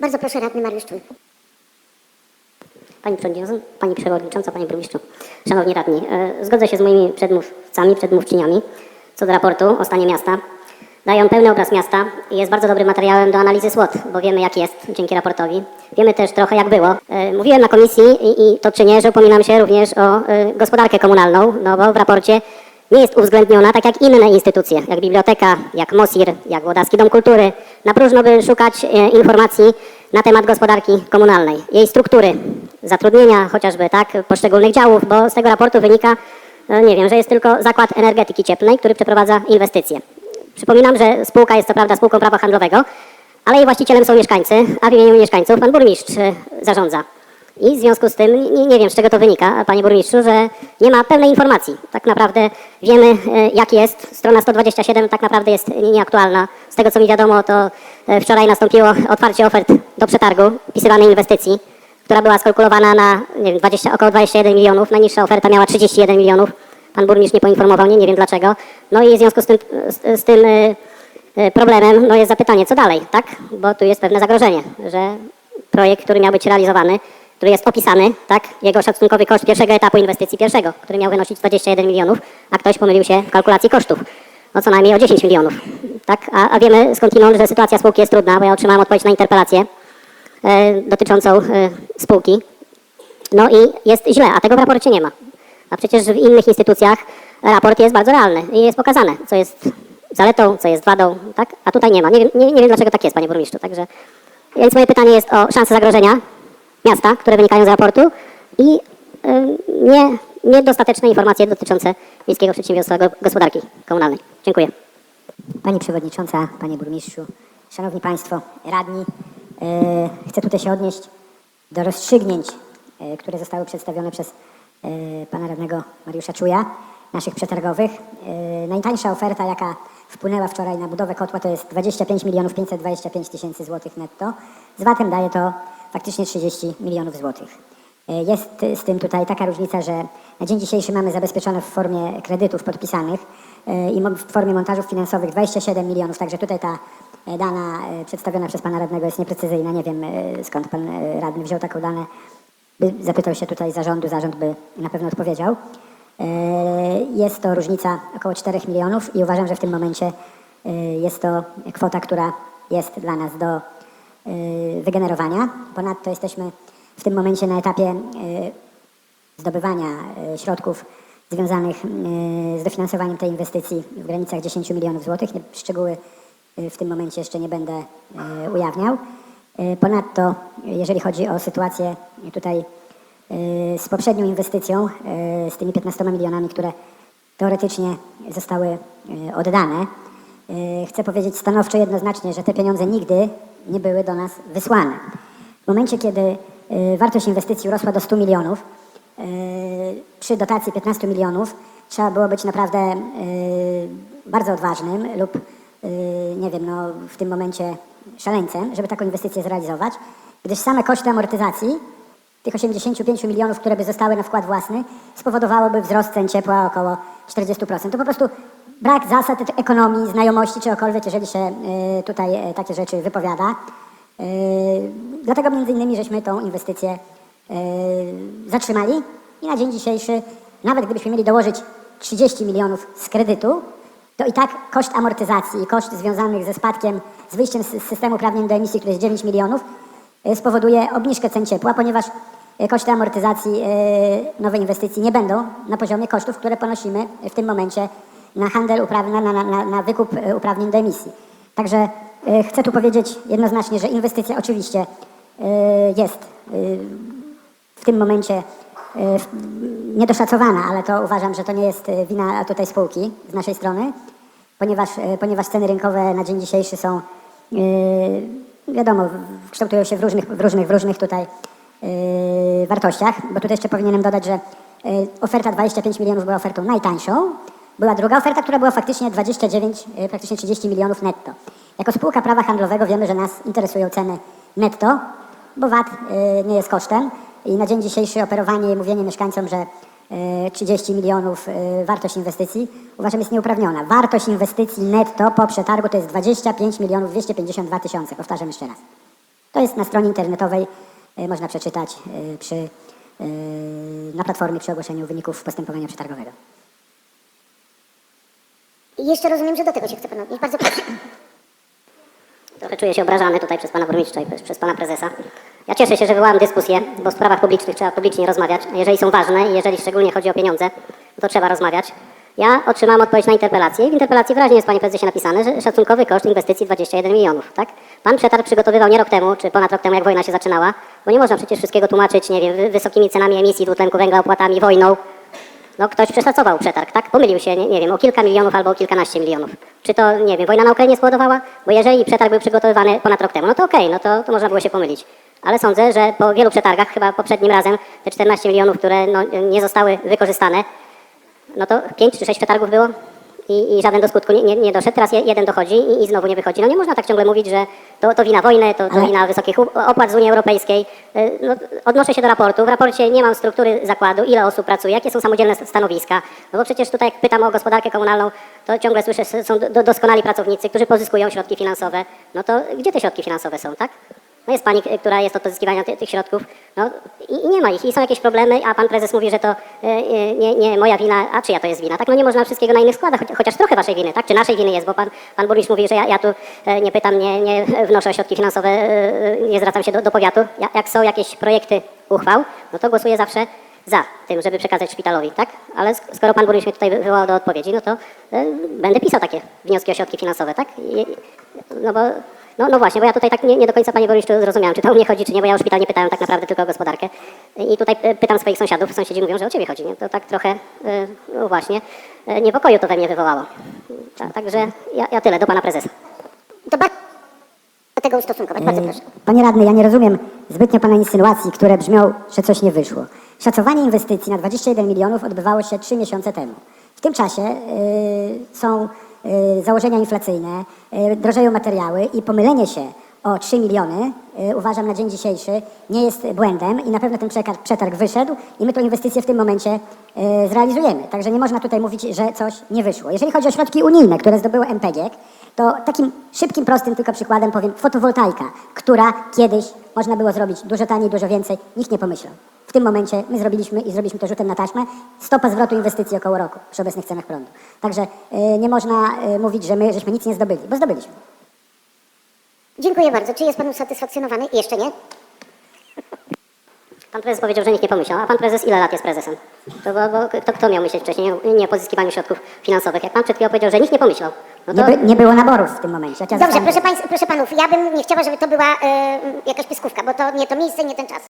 Bardzo proszę, radny Mariusz. Pani Przewodnicząca, Pani Przewodnicząca, Panie Burmistrzu, Szanowni Radni, e, zgodzę się z moimi przedmówcami, przedmówczyniami co do raportu o stanie miasta. Dają pełny obraz miasta i jest bardzo dobrym materiałem do analizy SWOT, bo wiemy jak jest dzięki raportowi. Wiemy też trochę jak było. E, Mówiłem na komisji i, i to czynię, że upominam się również o e, gospodarkę komunalną, no bo w raporcie nie jest uwzględniona tak jak inne instytucje, jak biblioteka, jak MOSIR, jak Włodarski Dom Kultury. Na próżno by szukać e, informacji na temat gospodarki komunalnej, jej struktury, zatrudnienia chociażby, tak, poszczególnych działów, bo z tego raportu wynika, e, nie wiem, że jest tylko Zakład Energetyki Cieplnej, który przeprowadza inwestycje. Przypominam, że spółka jest co prawda spółką prawa handlowego, ale jej właścicielem są mieszkańcy, a w imieniu mieszkańców pan burmistrz e, zarządza. I w związku z tym nie, nie wiem, z czego to wynika, panie burmistrzu, że nie ma pełnej informacji. Tak naprawdę wiemy, e, jak jest. Strona 127 tak naprawdę jest nieaktualna. Z tego, co mi wiadomo, to e, wczoraj nastąpiło otwarcie ofert do przetargu wpisywanej inwestycji, która była skalkulowana na nie wiem, 20, około 21 milionów. Najniższa oferta miała 31 milionów. Pan burmistrz nie poinformował mnie, nie wiem dlaczego. No i w związku z tym, z, z tym e, problemem no jest zapytanie, co dalej, tak? Bo tu jest pewne zagrożenie, że projekt, który miał być realizowany, który jest opisany, tak? Jego szacunkowy koszt pierwszego etapu inwestycji pierwszego, który miał wynosić 21 milionów, a ktoś pomylił się w kalkulacji kosztów. No co najmniej o 10 milionów, tak? A, a wiemy skądinąd, że sytuacja spółki jest trudna, bo ja otrzymałem odpowiedź na interpelację e, dotyczącą e, spółki. No i jest źle, a tego w raporcie nie ma. A przecież w innych instytucjach raport jest bardzo realny i jest pokazane, co jest zaletą, co jest wadą, tak? A tutaj nie ma. Nie wiem, nie, nie wiem dlaczego tak jest, panie burmistrzu. Także, więc moje pytanie jest o szanse zagrożenia miasta, które wynikają z raportu i y, nie, niedostateczne informacje dotyczące Miejskiego Przedsiębiorstwa Go- Gospodarki Komunalnej. Dziękuję. Pani Przewodnicząca, Panie Burmistrzu, Szanowni Państwo, Radni, e, chcę tutaj się odnieść do rozstrzygnięć, e, które zostały przedstawione przez Pana Radnego Mariusza Czuja, naszych przetargowych. Najtańsza oferta, jaka wpłynęła wczoraj na budowę kotła, to jest 25 milionów 525 tysięcy złotych netto. Z VAT-em daje to faktycznie 30 milionów złotych. E, Jest z tym tutaj taka różnica, że na dzień dzisiejszy mamy zabezpieczone w formie kredytów podpisanych e, i w formie montażów finansowych 27 milionów, także tutaj ta e, dana przedstawiona przez pana radnego jest nieprecyzyjna. Nie wiem skąd pan radny wziął taką dane. Zapytał się tutaj zarządu, zarząd by na pewno odpowiedział. Jest to różnica około 4 milionów i uważam, że w tym momencie jest to kwota, która jest dla nas do wygenerowania. Ponadto jesteśmy w tym momencie na etapie e, zdobywania e, środków związanych z dofinansowaniem tej inwestycji w granicach 10 milionów złotych. Szczegóły w tym momencie jeszcze nie będę ujawniał. Ponadto, jeżeli chodzi o sytuację tutaj z poprzednią inwestycją, z tymi 15 milionami, które teoretycznie zostały oddane, chcę powiedzieć stanowczo jednoznacznie, że te pieniądze nigdy nie były do nas wysłane. W momencie, kiedy e, wartość inwestycji urosła do 100 milionów, e, przy dotacji 15 milionów trzeba było być naprawdę e, bardzo odważnym lub, nie wiem, no, w tym momencie szaleńcem, żeby taką inwestycję zrealizować, gdyż same koszty amortyzacji tych 85 milionów, które by zostały na wkład własny, spowodowałoby wzrost cen ciepła około 40%. To po prostu brak zasad ekonomii, znajomości czegokolwiek, jeżeli się e, tutaj e, takie rzeczy wypowiada. E, Dlatego między innymi żeśmy tą inwestycję zatrzymali i na dzień dzisiejszy, nawet gdybyśmy mieli dołożyć 30 milionów z kredytu, to i tak koszt amortyzacji i koszt związanych ze spadkiem, z wyjściem z systemu uprawnień do emisji, który jest 9 milionów, spowoduje obniżkę cen ciepła, ponieważ koszty amortyzacji nowej inwestycji nie będą na poziomie kosztów, które ponosimy w tym momencie na handel uprawnień, na, na, na, wykup e, uprawnień do emisji. Także e, chcę tu powiedzieć jednoznacznie, że inwestycja oczywiście e, jest w tym momencie niedoszacowana, ale to uważam, że to nie jest wina tutaj spółki z naszej strony, ponieważ, ponieważ ceny rynkowe na dzień dzisiejszy są, wiadomo, kształtują się w różnych, w różnych, w różnych tutaj wartościach, bo tutaj jeszcze powinienem dodać, że oferta 25 milionów była ofertą najtańszą, była druga oferta, która była faktycznie 29, e, praktycznie 30 milionów netto. Jako spółka prawa handlowego wiemy, że nas interesują ceny netto, bo VAT y, nie jest kosztem i na dzień dzisiejszy operowanie i mówienie mieszkańcom, że y, 30 milionów y, wartość inwestycji uważam jest nieuprawniona. Wartość inwestycji netto po przetargu to jest 25 milionów 252 tysiące. Powtarzam jeszcze raz. To jest na stronie internetowej, można przeczytać przy, na platformie przy ogłoszeniu wyników postępowania przetargowego. I jeszcze rozumiem, że do tego się chce pan odnieść. Bardzo proszę. Trochę czuję się obrażany tutaj przez pana burmistrza i przez, pana prezesa. Ja cieszę się, że wywołałem dyskusję, bo w sprawach publicznych trzeba publicznie rozmawiać. Jeżeli są ważne i jeżeli szczególnie chodzi o pieniądze, to trzeba rozmawiać. Ja otrzymałam odpowiedź na interpelację w interpelacji wyraźnie jest, panie prezesie, napisane, że szacunkowy koszt inwestycji 21 milionów, tak? Pan przetarg przygotowywał nie rok temu, czy ponad rok temu, jak wojna się zaczynała, bo nie można przecież wszystkiego tłumaczyć, nie wiem, wy- wysokimi cenami emisji dwutlenku węgla, opłatami, wojną. No ktoś przeszacował przetarg, tak? Pomylił się, nie, nie wiem, o kilka milionów albo o kilkanaście milionów. Czy to, nie wiem, wojna na Ukrainie spowodowała? Bo jeżeli przetarg był przygotowywany ponad rok temu, no to okej, no to, to można było się pomylić. Ale sądzę, że po wielu przetargach, chyba poprzednim razem, te 14 milionów, które no, nie zostały wykorzystane, no to 5 czy 6 przetargów było i, i żaden do skutku nie, nie, nie doszedł. Teraz je- jeden dochodzi i, i znowu nie wychodzi. No nie można tak ciągle mówić, że to, to wina wojny, to, to Ale- wina wysokich opłat z Unii Europejskiej. Y, No, odnoszę się do raportu. W raporcie nie mam struktury zakładu, ile osób pracuje, jakie są samodzielne s- stanowiska. No bo przecież tutaj jak pytam o gospodarkę komunalną, to ciągle słyszę, że są do, doskonali pracownicy, którzy pozyskują środki finansowe. No to gdzie te środki finansowe są, tak? No jest pani, która jest od pozyskiwania ty, tych środków, no i, i nie ma ich, i są jakieś problemy, a pan prezes mówi, że to e, nie, nie moja wina, a czyja to jest wina, tak? No nie można wszystkiego na innych składać, choć, chociaż trochę waszej winy, tak? Czy naszej winy jest, bo pan, pan burmistrz mówi, że ja, ja tu e, nie pytam, nie, nie wnoszę o środki finansowe, e, nie zwracam się do, do powiatu. Ja, jak są jakieś projekty uchwał, no to głosuję zawsze za tym, żeby przekazać szpitalowi, tak? Ale sk- skoro pan burmistrz mnie tutaj wy- wywołał do odpowiedzi, no to e, będę pisał takie wnioski o środki finansowe, tak? I, no bo, no, no właśnie, bo ja tutaj tak nie, nie do końca, panie burmistrzu, zrozumiałam, czy to o mnie chodzi, czy nie, bo ja o szpital nie pytałem tak naprawdę tylko o gospodarkę. I tutaj e, pytam swoich sąsiadów, sąsiedzi mówią, że o ciebie chodzi, nie? To tak trochę, e, no właśnie, e, niepokoju to we mnie wywołało. Ta, także ja, ja tyle, do pana prezesa. To bardzo do tego ustosunkować. Bardzo proszę. Panie radny, ja nie rozumiem zbytnio pana insynuacji, które brzmią, że coś nie wyszło. Szacowanie inwestycji na 21 milionów odbywało się 3 miesiące temu. W tym czasie y, są założenia inflacyjne, y, drożeją materiały i pomylenie się o 3 miliony y, uważam na dzień dzisiejszy nie jest błędem i na pewno ten przetarg, wyszedł i my tę inwestycję w tym momencie y, zrealizujemy. Także nie można tutaj mówić, że coś nie wyszło. Jeżeli chodzi o środki unijne, które zdobyły MPGiek, to takim szybkim, prostym tylko przykładem powiem fotowoltaika, która kiedyś można było zrobić dużo taniej, dużo więcej, nikt nie pomyślał. W tym momencie my zrobiliśmy i zrobiliśmy to rzutem na taśmę, stopa zwrotu inwestycji około roku przy obecnych cenach prądu. Także y, nie można mówić, że my żeśmy nic nie zdobyli, bo zdobyliśmy. Dziękuję bardzo. Czy jest pan usatysfakcjonowany? Jeszcze nie? Pan prezes powiedział, że nikt nie pomyślał, a pan prezes ile lat jest prezesem? To, bo, bo kto, kto miał myśleć wcześniej nie, nie o pozyskiwaniu środków finansowych? Jak pan przed chwilą powiedział, że nikt nie pomyślał, no to... Nie, by, nie było naborów w tym momencie. Ja Dobrze, proszę, państw, proszę panów, ja bym nie chciała, żeby to była e, jakaś pyskówka, bo to nie to miejsce, nie ten czas.